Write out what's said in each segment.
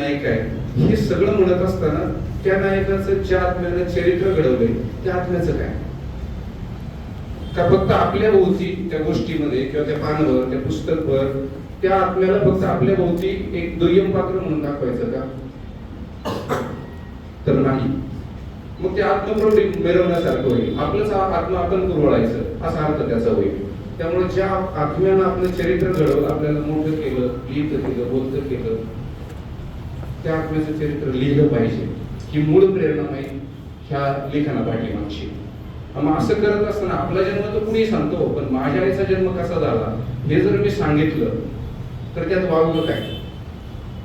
नायक आहे हे सगळं म्हणत असताना त्या नायकाचं ज्या आत्म्यानं चरित्र घडवलंय त्या आत्म्याचं काय? का फक्त आपल्या भोवती त्या गोष्टीमध्ये किंवा त्या पानवर त्या पुस्तकवर त्या आत्म्याला फक्त आपल्या भोवती एक दुय्यम पात्र म्हणून दाखवायचं का? तर नाही. मग ते आत्मप्रौढी मिरवण्यासारखं होईल. आपलंच आ- आत्मा आपण कुरवळायचं असा अर्थ त्याचा होईल. त्यामुळे ज्या आत्म्यानं आपलं चरित्र घडवलं आपल्याला मोठं केलं लिहित केलं बोलतं केलं त्या आत्म्याचं चरित्र लिहिलं पाहिजे. ही मूळ प्रेरणा माहीत ह्या लिखाणा पाठीमागची मग असं करत असताना आपला जन्म तर कुणी सांगतो पण माझ्या आईचा जन्म कसा झाला हे जर मी सांगितलं तर त्यात वावलं काय?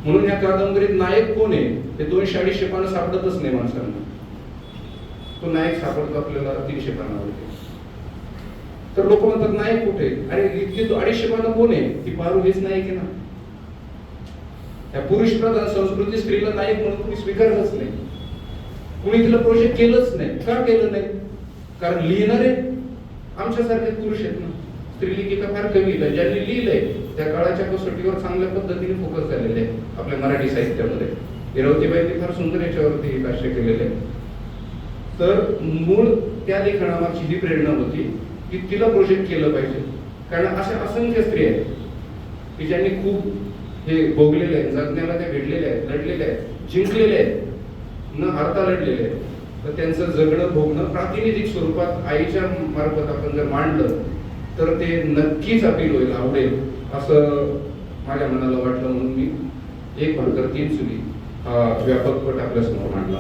म्हणून या कादंबरीत नायक कोण आहे ते दोनशे अडीचशे पानं सापडतच नाही माणसांना. तो नायक सापडतो आपल्याला तीनशे पानावरती तर लोक म्हणतात नायक कुठे? अरे इतके तो अडीचशे पानं कोण आहे? ती पारू हेच नायक आहे ना. त्या पुरुष प्रधान संस्कृती स्त्रीला नाही म्हणून कुणी स्वीकारलंच नाही. कुणी तिला प्रोजेक्ट केलंच नाही. का केलं नाही? कारण लिहिणारे आमच्यासारखे पुरुष आहेत ना. स्त्रीलिखिका फार कमी आहे. ज्यांनी लिहिलंय त्या काळाच्या कसोटीवर चांगल्या पद्धतीने फोकस झालेले आहे आपल्या मराठी साहित्यामध्ये. इरवतीबाईंनी फार सुंदर याच्यावरती भाष्य केलेले आहे. तर मूळ त्या लिखाणामागची ही प्रेरणा होती की तिला प्रोजेक्ट केलं पाहिजे. कारण अशा असंख्य स्त्री आहेत की ज्यांनी खूप हे भोगलेले आहेत जगण्याला ते भेटलेल्या आहेत लढलेले आहेत जिंकलेले आहेत न हारता लढलेले आहेत. तर त्यांचं जगणं भोगणं प्रातिनिधिक स्वरूपात आईच्या मार्फत आपण जर मांडलं तर ते नक्कीच अपील होईल आवडेल असं माझ्या मनाला वाटलं. म्हणून मी एक भाकर तीन चुली हा व्यापक पट आपल्यासमोर मांडला.